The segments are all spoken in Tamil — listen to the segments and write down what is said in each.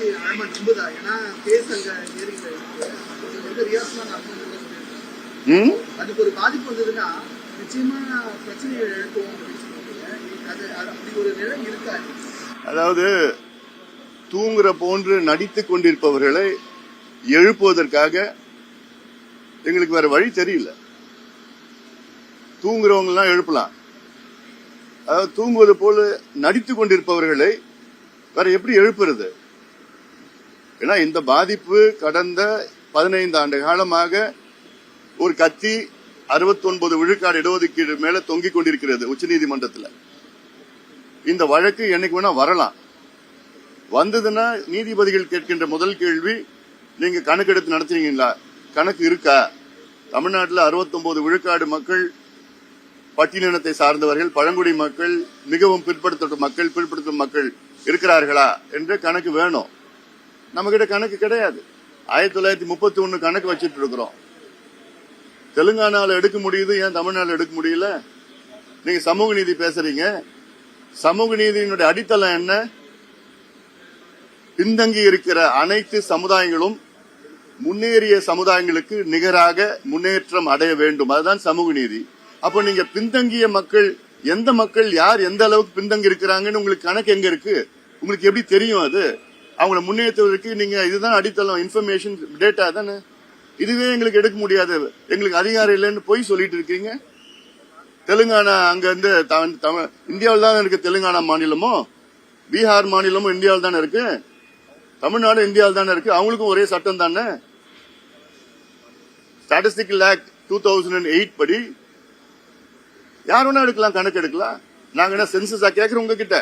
ஆட்சி ஆழமா நம்புதா. ஏன்னா கேஸ் அங்க ஏறிக்கிட்டு இருக்கு. கொஞ்சம் வந்து ரியாஸ்மா நடந்து ம்? அதுக்கு ஒரு பாதிப்பு வந்ததுன்னா நிச்சயமா பிரச்சனையை எழுப்புவோம் அப்படின்னு சொல்லுவாங்க. அது அது அப்படி ஒரு நிலை இருக்கா அதாவது தூங்குற போன்று நடித்துக் கொண்டிருப்பவர்களை எழுப்புவதற்காக எங்களுக்கு வேற வழி தெரியல. தூங்குறவங்க எல்லாம் எழுப்பலாம். அதாவது தூங்குவது போல நடித்துக் கொண்டிருப்பவர்களை வேற எப்படி எழுப்புறது? ஏன்னா இந்த பாதிப்பு கடந்த பதினைந்து ஆண்டு காலமாக ஒரு கத்தி 69 விழுக்காடு இடஒதுக்கீடு மேல தொங்கிக் கொண்டிருக்கிறது உச்சநீதிமன்றத்தில். இந்த வழக்கு என்னைக்கு வேணா வரலாம். வந்ததுன்னா நீதிபதிகள் கேட்கின்ற முதல் கேள்வி நீங்க கணக்கெடுத்து நடத்துறீங்களா? கணக்கு இருக்கா? தமிழ்நாட்டில் 69 விழுக்காடு மக்கள் பட்டியலினத்தை சார்ந்தவர்கள் பழங்குடி மக்கள் மிகவும் பிற்படுத்தப்பட்ட மக்கள் பிற்படுத்தும் மக்கள் இருக்கிறார்களா என்ற கணக்கு வேணும். நம்ம கிட்ட கணக்கு கிடையாது. ஆயிரத்தி தொள்ளாயிரத்தி முப்பத்தி ஒன்னு கணக்கு வச்சிட்டு இருக்கிறோம். தெலுங்கானால எடுக்க முடியுது ஏன் தமிழ்நாட்டில் எடுக்க முடியல? நீங்க சமூக நீதி பேசுறீங்க. சமூக நீதியினுடைய அடித்தளம் என்ன? பின்தங்கி இருக்கிற அனைத்து சமுதாயங்களும் முன்னேறிய சமுதாயங்களுக்கு நிகராக முன்னேற்றம் அடைய வேண்டும். அதுதான் சமூக நீதி. அப்போ நீங்க பின்தங்கிய மக்கள் எந்த மக்கள் யார் எந்த அளவுக்கு பின்தங்கி இருக்கிறாங்கன்னு உங்களுக்கு கணக்கு எங்க இருக்கு? உங்களுக்கு எப்படி தெரியும் அது? அவங்கள முன்னேற்றுவதற்கு நீங்க இதுதான் அடித்தளம் இன்ஃபர்மேஷன் டேட்டா தானே? இதுவே எங்களுக்கு எடுக்க முடியாது. எங்களுக்கு அதிகாரம் இல்லைன்னு போய் சொல்லிட்டு இருக்கீங்க. தெலுங்கானா அங்க இருந்து தமிழ் இந்தியாவில் தான் இருக்கு தெலுங்கானா மாநிலமும் பீகார் மாநிலமும் இந்தியாவில் தானே இருக்கு? தமிழ்நாடு இந்தியாவில் தானே இருக்கு? அவங்களுக்கும் ஒரே சட்டம் தானே? Statistical act two thousand eight படி யார் வேணா எடுக்கலாம் கணக்கு எடுக்கலாம் நாங்க என்ன சென்சஸா கேட்கறோம் உங்ககிட்ட?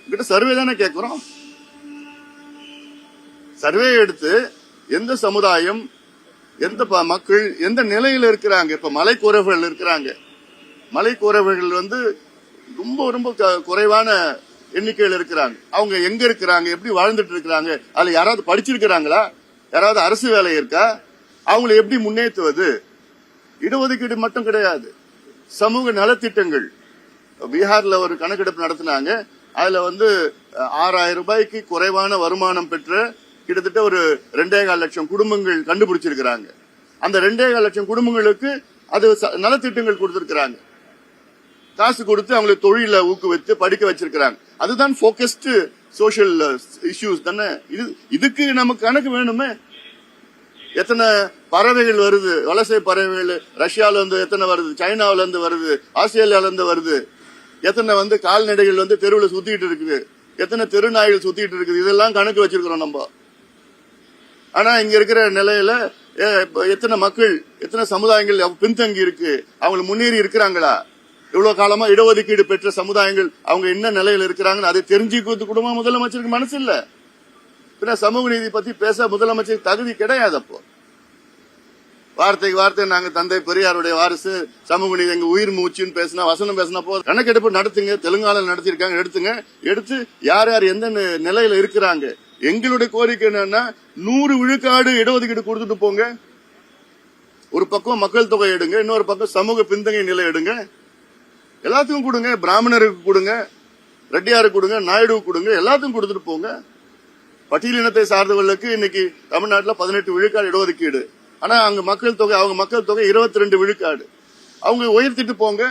உங்ககிட்ட சர்வே தானே கேட்கறோம்? சர்வே எடுத்து எந்த சமுதாயம் எந்த ப- மக்கள் எந்த நிலையில இருக்கிறாங்க? இப்ப மலைக்குறவர்கள் இருக்கிறாங்க. மலைக்குறவர்கள் வந்து ரொம்ப ரொம்ப க- குறைவான எண்ணிக்கையில் இருக்கிறாங்க. அவங்க எங்க இருக்கிறாங்க? எப்படி வாழ்ந்துட்டு இருக்கிறாங்க? அதுல யாராவது படிச்சிருக்கிறாங்களா? யாராவது அரசு வேலை இருக்கா? அவங்களை எப்படி முன்னேற்றுவது இடஒதுக்கீடு மட்டும் கிடையாது. சமூக நலத்திட்டங்கள். பீகார்ல ஒரு கணக்கெடுப்பு நடத்தினாங்க. அதுல வந்து ஆறாயிரம் ரூபாய்க்கு குறைவான வருமானம் பெற்ற கிட்டத்தட்ட ஒரு ரெண்டே கால் லட்சம் குடும்பங்கள் கண்டுபிடிச்சிருக்கிறாங்க. அந்த ரெண்டே கால் லட்சம் குடும்பங்களுக்கு அது ச- நலத்திட்டங்கள் கொடுத்துருக்குறாங்க. காசு கொடுத்து அவங்களை தொழில ஊக்குவித்து படிக்க வச்சிருக்கிறாங்க. அதுதான் போக்கஸ்டு சோஷியல் இஷ்யூஸ் தானே? இது இதுக்கு நமக்கு கணக்கு வேணுமே? எத்தனை பறவைகள் வருது? வலசை பறவைகள் ரஷ்யால இருந்து எத்தனை வருது? சைனாவில இருந்து வருது? ஆஸ்திரேலியால இருந்து வருது? எத்தனை வந்து கால்நடைகள் வந்து தெருவில் சுத்திட்டு இருக்குது? எத்தனை தெருநாய்கள் சுத்திட்டு இருக்குது? இதெல்லாம் கணக்கு வச்சிருக்கிறோம் நம்ம. ஆனா இங்க இருக்கிற நிலையில எத்தனை மக்கள் எத்தனை சமுதாயங்கள் பின்தங்கி இருக்கு? அவங்க முன்னேறி இருக்கிறாங்களா? இவ்வளவு காலமா இடஒதுக்கீடு பெற்ற சமுதாயங்கள் அவங்க என்ன நிலையில இருக்கிறாங்கன்னு அதை தெரிஞ்சுக்கிறது கூட முதலமைச்சருக்கு மனசு இல்ல பின்ன சமூக நீதி பத்தி பேச முதலமைச்சருக்கு தகுதி கிடையாது அப்போ. வார்த்தைக்கு வார்த்தை நாங்க தந்தை பெரியாருடைய வாரிசு சமூக நீதி எங்க உயிர் மூச்சுன்னு பேசினா வசனம் பேசினா போதும் கணக்கெடுப்பு நடத்துங்க தெலுங்கானால நடத்திருக்காங்க எடுத்துங்க. எடுத்து யார் யார் எந்த நிலையில இருக்கிறாங்க எங்களுடைய கோரிக்கை என்னன்னா நூறு விழுக்காடு இடஒதுக்கீடு கொடுத்துட்டு போங்க. ஒரு பக்கம் மக்கள் தொகை எடுங்க இன்னொரு பக்கம் சமூக பின்தங்கிய நிலை எடுங்க. எல்லாத்துக்கும் கொடுங்க பிராமணருக்கு கொடுங்க ரெட்டியாருக்கு கொடுங்க நாயுடுவுக்கு கொடுங்க எல்லாத்துக்கும் கொடுத்துட்டு போங்க. பட்டியல் இனத்தை சார்ந்தவர்களுக்கு இன்னைக்கு தமிழ்நாட்டில் பதினெட்டு விழுக்காடு இடஒதுக்கீடு. ஆனா அங்க மக்கள் தொகை அவங்க மக்கள் தொகை இருபத்தி ரெண்டு விழுக்காடு. அவங்க உயர்த்திட்டு போங்க.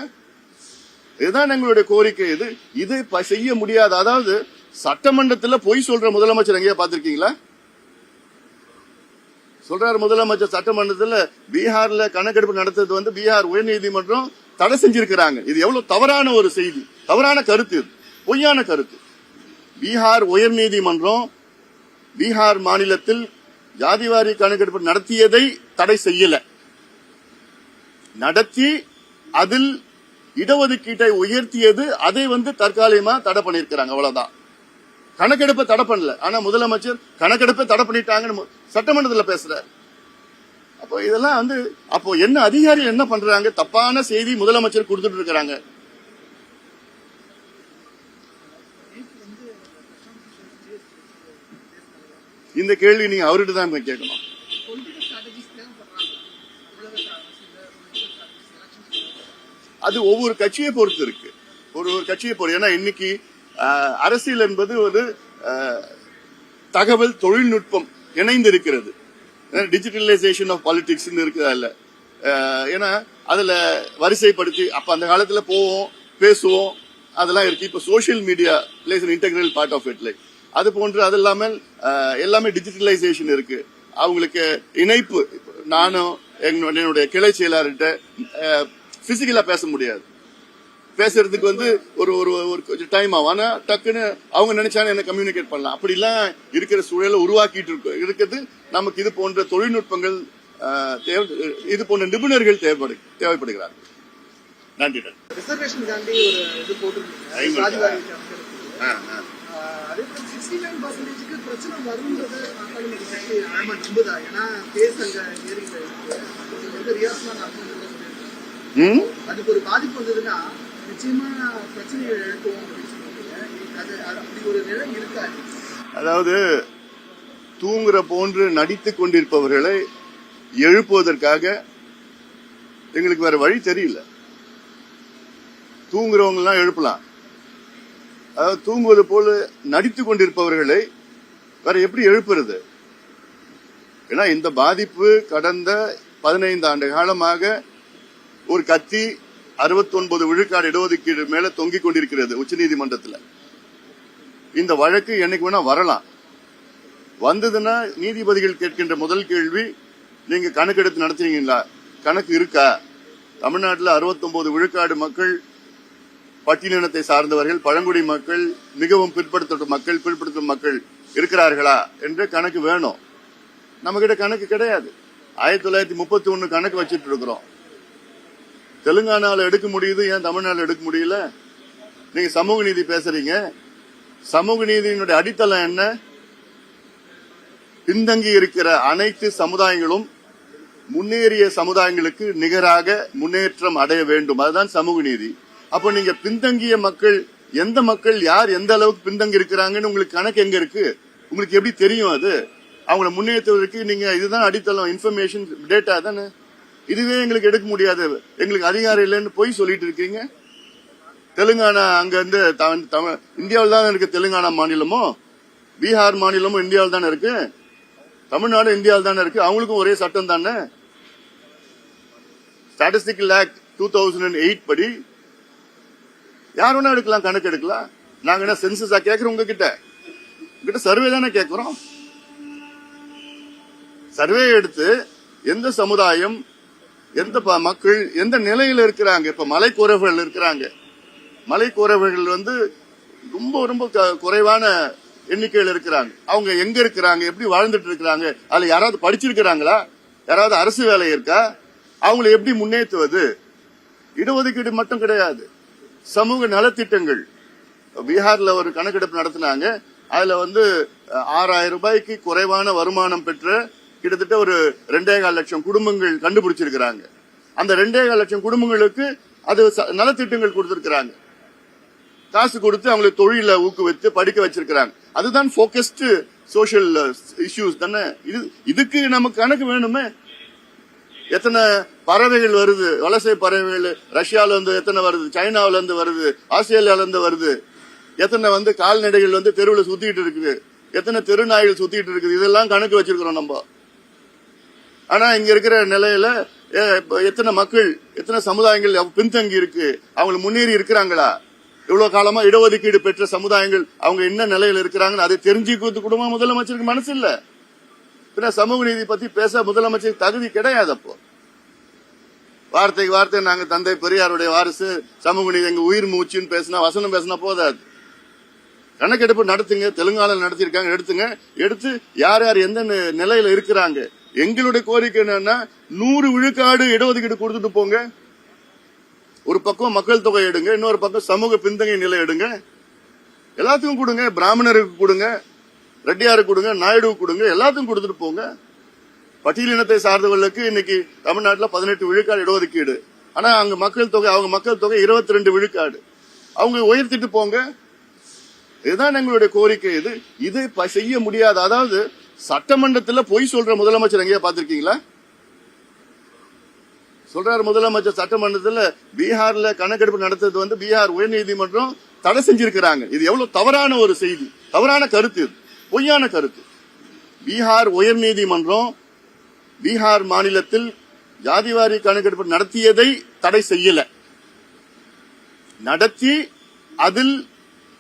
இதுதான் எங்களுடைய கோரிக்கை. இது இது செய்ய முடியாது அதாவது சட்டமன்றத்தில் பொய் சொல்ற முதலமைச்சர் எங்கேயா பார்த்திருக்கீங்களா? சொல்றாரு முதலமைச்சர் சட்டமன்றத்தில் பீகார்ல கணக்கெடுப்பு நடத்துறது வந்து பீகார் உயர்நீதிமன்றம் தடை செஞ்சிருக்கிறாங்க. இது எவ்வளவு தவறான ஒரு செய்தி. தவறான கருத்து இது. பொய்யான கருத்து. பீகார் உயர்நீதிமன்றம் பீகார் மாநிலத்தில் ஜாதிவாரி கணக்கெடுப்பு நடத்தியதை தடை செய்யல. நடத்தி அதில் இடஒதுக்கீட்டை உயர்த்தியது அதை வந்து தற்காலிகமா தடை பண்ணியிருக்கிறாங்க அவ்வளவுதான். கணக்கெடுப்பை தடை பண்ணல. ஆனா முதலமைச்சர் கணக்கெடுப்பை தடை பண்ணிட்டாங்கன்னு சட்டமன்றத்தில் சட்டமன்றத்துல பேசுறாரு. அப்போ இதெல்லாம் வந்து அப்போ என்ன அதிகாரிகள் என்ன பண்றாங்க? தப்பான செய்தி முதலமைச்சர் கொடுத்துட்டு இருக்கிறாங்க. இந்த கேள்வி நீங்க அவர்கிட்ட தான் போய் கேட்கணும். அது ஒவ்வொரு கட்சியை பொறுத்து இருக்கு. ஒரு ஒரு கட்சியை பொறுத்து ஏன்னா இன்னைக்கு அரசியல் என்பது ஒரு தகவல் தொழில்நுட்பம் இணைந்திருக்கிறது. டிஜிட்டலைசேஷன் ஆஃப் பாலிடிக்ஸ் இருக்குதா இல்ல ஏன்னா அதுல வரிசைப்படுத்தி அப்ப அந்த காலத்துல போவோம் பேசுவோம் அதெல்லாம் இருக்கு. இப்ப social media plays integral part of it like அது போன்று அது இல்லாமல் எல்லாமே டிஜிட்டலைசேஷன் இருக்கு. அவங்களுக்கு இணைப்பு நானும் என்னுடைய கிளை செயலாளர்கிட்ட பிசிக்கலா பேச முடியாது. பேசுறதுக்கு வந்து ஒரு ஒரு ஒரு கொஞ்சம் டைம் ஆகும். ஆனா டக்குன்னு அவங்க நினைச்சாலும் என்ன கம்யூனிகேட் பண்ணலாம். அப்படிலாம் இருக்கிற சூழலை உருவாக்கிட்டு இருக்கு இருக்கிறது நமக்கு இது போன்ற தொழில்நுட்பங்கள் தேவை- இது போன்ற நிபுணர்கள் தேவைப்படு தேவைப்படுகிறார்கள். நன்றி அதுக்கு ஒரு பாதிப்பு வந்ததுன்னா பிரச்சனைகள் எழுப்பும் அப்படின்னு அது அப்படி ஒரு நிலை அதாவது தூங்குற போன்று நடித்துக் கொண்டிருப்பவர்களை எழுப்புவதற்காக எங்களுக்கு வேற வழி தெரியல. தூங்குறவங்க எல்லாம் எழுப்பலாம். அதாவது தூங்குவது போல நடித்துக் கொண்டிருப்பவர்களை வேற எப்படி எழுப்புறது? ஏன்னா இந்த பாதிப்பு கடந்த பதினைந்து ஆண்டு காலமாக ஒரு கத்தி 69 விழுக்காடு இடஒதுக்கீடு மேல தொங்கிக் கொண்டிருக்கிறது உச்சநீதிமன்றத்தில் இந்த வழக்கு என்னைக்கு வேணா வரலாம். வந்ததுன்னா நீதிபதிகள் கேட்கின்ற முதல் கேள்வி நீங்க கணக்கெடுத்து நடத்துறீங்களா? கணக்கு இருக்கா? தமிழ்நாட்டில் 69 விழுக்காடு மக்கள் பட்டியலினத்தை சார்ந்தவர்கள் பழங்குடி மக்கள் மிகவும் பிற்படுத்தப்பட்ட மக்கள் பிற்படுத்தும் மக்கள் இருக்கிறார்களா என்று கணக்கு வேணும். நம்ம கிட்ட கணக்கு கிடையாது. ஆயிரத்தி தொள்ளாயிரத்தி முப்பத்தி ஒன்னு கணக்கு வச்சுட்டு இருக்கிறோம். தெலுங்கானாவில் எடுக்க முடியுது ஏன் தமிழ்நாட்டில் எடுக்க முடியல? நீங்க சமூக நீதி பேசுறீங்க. சமூக நீதியினுடைய அடித்தளம் என்ன? பின்தங்கி இருக்கிற அனைத்து சமுதாயங்களும் முன்னேறிய சமுதாயங்களுக்கு நிகராக முன்னேற்றம் அடைய வேண்டும். அதுதான் சமூக நீதி. அப்போ நீங்க பின்தங்கிய மக்கள் எந்த மக்கள் யார் எந்த அளவுக்கு பின்தங்கி இருக்கிறாங்கன்னு உங்களுக்கு கணக்கு எங்க இருக்கு? உங்களுக்கு எப்படி தெரியும் அது? அவங்கள முன்னேற்றுவதற்கு நீங்க இதுதான் அடித்தளம் இன்ஃபர்மேஷன் டேட்டா தானே? இதுவே எங்களுக்கு எடுக்க முடியாது. எங்களுக்கு அதிகாரம் இல்லைன்னு போய் சொல்லிட்டு இருக்கீங்க. தெலுங்கானா அங்க இருந்து தமிழ் இந்தியாவில் தான் இருக்கு தெலுங்கானா மாநிலமும் பீகார் மாநிலமும் இந்தியாவில் தானே இருக்கு? தமிழ்நாடு இந்தியாவில் தானே இருக்கு? அவங்களுக்கும் ஒரே சட்டம் தானே? Statistical act two thousand eight படி யார் வேணா எடுக்கலாம் கணக்கு எடுக்கலாம். நாங்க என்ன சென்சஸா கேட்கறோம் உங்ககிட்ட? உங்ககிட்ட சர்வே தானே கேக்குறோம்? சர்வே எடுத்து எந்த சமுதாயம் எந்த மக்கள் எந்த நிலையில இருக்கிறாங்க? இப்ப மலைக்குறவர்கள் இருக்கிறாங்க. மலைக்குறவர்கள் வந்து ரொம்ப ரொம்ப க- குறைவான எண்ணிக்கையில் இருக்கிறாங்க. அவங்க எங்க இருக்கிறாங்க? எப்படி வாழ்ந்துட்டு இருக்கிறாங்க? அதுல யாராவது படிச்சிருக்கிறாங்களா? யாராவது அரசு வேலை இருக்கா? அவங்களை எப்படி முன்னேற்றுவது இடஒதுக்கீடு மட்டும் கிடையாது. சமூக நலத்திட்டங்கள். பீகார்ல ஒரு கணக்கெடுப்பு நடத்தினாங்க. அதுல வந்து ஆறாயிரம் ரூபாய்க்கு குறைவான வருமானம் பெற்ற கிட்டத்தட்ட ஒரு ரெண்டே கால் லட்சம் குடும்பங்கள் கண்டுபிடிச்சிருக்கிறாங்க. அந்த ரெண்டே கால் லட்சம் குடும்பங்களுக்கு அது ச- நலத்திட்டங்கள் கொடுத்திருக்கிறாங்க. காசு கொடுத்து அவங்களை தொழில ஊக்குவித்து படிக்க வச்சிருக்கிறாங்க. அதுதான் போக்கஸ்டு சோஷியல் இஷ்யூஸ் தானே? இது இதுக்கு நமக்கு கணக்கு வேணுமே? எத்தனை பறவைகள் வருது? வலசை பறவைகள் ரஷ்யால இருந்து எத்தனை வருது? சைனாவில இருந்து வருது? ஆஸ்திரேலியால இருந்து வருது? எத்தனை வந்து கால்நடைகள் வந்து தெருவில் சுத்திட்டு இருக்குது? எத்தனை தெருநாய்கள் சுத்திட்டு இருக்குது? இதெல்லாம் கணக்கு வச்சிருக்கிறோம் நம்ம. ஆனா இங்க இருக்கிற நிலையில ஏ, எத்தனை மக்கள் எத்தனை சமுதாயங்கள் பின்தங்கி இருக்கு? அவங்க முன்னேறி இருக்கிறாங்களா? இவ்வளவு காலமா இடஒதுக்கீடு பெற்ற சமுதாயங்கள் அவங்க என்ன நிலையில இருக்கிறாங்கன்னு அதை தெரிஞ்சுக்கிறது கூட முதலமைச்சருக்கு மனசு இல்ல. பின்ன சமூக நீதி பத்தி பேச முதலமைச்சருக்கு தகுதி கிடையாது அப்போ. வார்த்தைக்கு வார்த்தை நாங்க தந்தை பெரியாருடைய வாரிசு சமூக நீதி எங்க உயிர் மூச்சுன்னு பேசினா வசனம் பேசினா போதாது. கணக்கெடுப்பு நடத்துங்க தெலுங்கானா நடத்திருக்காங்க எடுத்துங்க. எடுத்து யார் யார் எந்த நிலையில இருக்கிறாங்க? எங்களுடைய கோரிக்கை என்னன்னா நூறு விழுக்காடு இடஒதுக்கீடு கொடுத்துட்டு போங்க. ஒரு பக்கம் மக்கள் தொகை எடுங்க இன்னொரு பக்கம் சமூக பின்தங்கிய நிலை எடுங்க. எல்லாத்துக்கும் கொடுங்க பிராமணருக்கு கொடுங்க ரெட்டியாருக்கு கொடுங்க நாயுடுவுக்கு கொடுங்க எல்லாத்துக்கும் கொடுத்துட்டு போங்க. பட்டியலினத்தை சார்ந்தவர்களுக்கு இன்னைக்கு தமிழ்நாட்டில் பதினெட்டு விழுக்காடு இடஒதுக்கீடு. ஆனா அங்க மக்கள் தொகை அவங்க மக்கள் தொகை இருபத்தி ரெண்டு விழுக்காடு. அவங்க உயர்த்திட்டு போங்க. இதுதான் எங்களுடைய கோரிக்கை இது. இது செய்ய முடியாது அதாவது சட்டமன்றத்தில் பொய் சொல்ற முதலமைச்சர் எங்கேயா பார்த்திருக்கீங்களா? சொல்றாரு முதலமைச்சர் சட்டமன்றத்தில் பீகார்ல கணக்கெடுப்பு நடத்துறது வந்து பீகார் உயர்நீதிமன்றம் தடை செஞ்சிருக்கிறாங்க. இது எவ்வளவு தவறான ஒரு செய்தி. தவறான கருத்து இது. பொய்யான கருத்து. பீகார் உயர்நீதிமன்றம் பீகார் மாநிலத்தில் ஜாதிவாரி கணக்கெடுப்பு நடத்தியதை தடை செய்யல. நடத்தி அதில்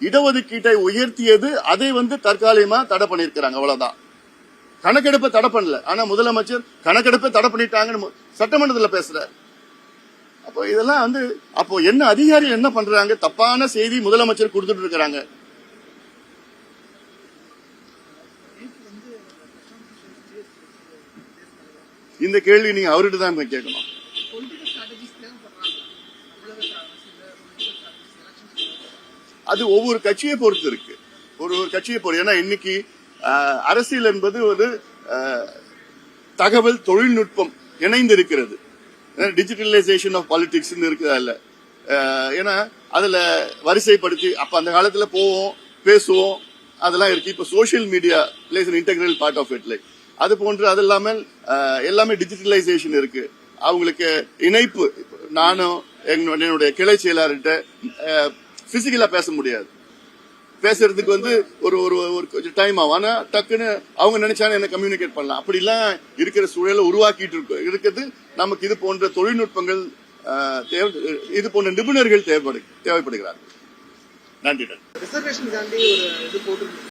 இடஒதுக்கீட்டை உயர்த்தியது அதை வந்து தற்காலிகமா தடை பண்ணியிருக்கிறாங்க. அவ்வளவுதான். கணக்கெடுப்பை தடை பண்ணல. ஆனா முதலமைச்சர் கணக்கெடுப்பை தடை பண்ணிட்டாங்கன்னு சட்டமன்றத்தில் சட்டமன்றத்துல பேசுறாரு. அப்போ இதெல்லாம் வந்து அப்போ என்ன அதிகாரி என்ன பண்றாங்க? தப்பான செய்தி முதலமைச்சர் கொடுத்துட்டு இருக்கிறாங்க. இந்த கேள்வி நீங்க அவர்கிட்ட தான் போய் கேட்கணும். அது ஒவ்வொரு கட்சியை பொறுத்து இருக்கு. ஒரு ஒரு கட்சியை பொறுத்து. ஏன்னா இன்னைக்கு அரசியல் என்பது ஒரு தகவல் தொழில்நுட்பம் இணைந்து இருக்கிறது டிஜிட்டலைசேஷன் ஆஃப் பாலிடிக்ஸ் இருக்குதா இல்ல ஏன்னா அதுல வரிசைப்படுத்தி அப்ப அந்த காலத்துல போவோம் பேசுவோம் அதெல்லாம் இருக்கு. இப்ப social media plays an part of it like அது போன்று அது இல்லாமல் எல்லாமே டிஜிட்டலைசேஷன் இருக்கு. அவங்களுக்கு இணைப்பு நானும் என்னுடைய கிளை செயலாளர்கிட்ட பிசிக்கலா பேச முடியாது. பேசுறதுக்கு வந்து ஒரு ஒரு ஒரு கொஞ்சம் டைம் ஆகும். ஆனா டக்குன்னு அவங்க நினைச்சாலும் என்ன கம்யூனிகேட் பண்ணலாம். அப்படிலாம் இருக்கிற சூழலை உருவாக்கிட்டு இருக்கு. இருக்கிறது நமக்கு இது போன்ற தொழில்நுட்பங்கள் ஆஹ், தேவை இது போன்ற நிபுணர்கள் தேவைப்படு தேவைப்படுகிறார்கள். நன்றி நன்றி. ரிசர்வேஷன்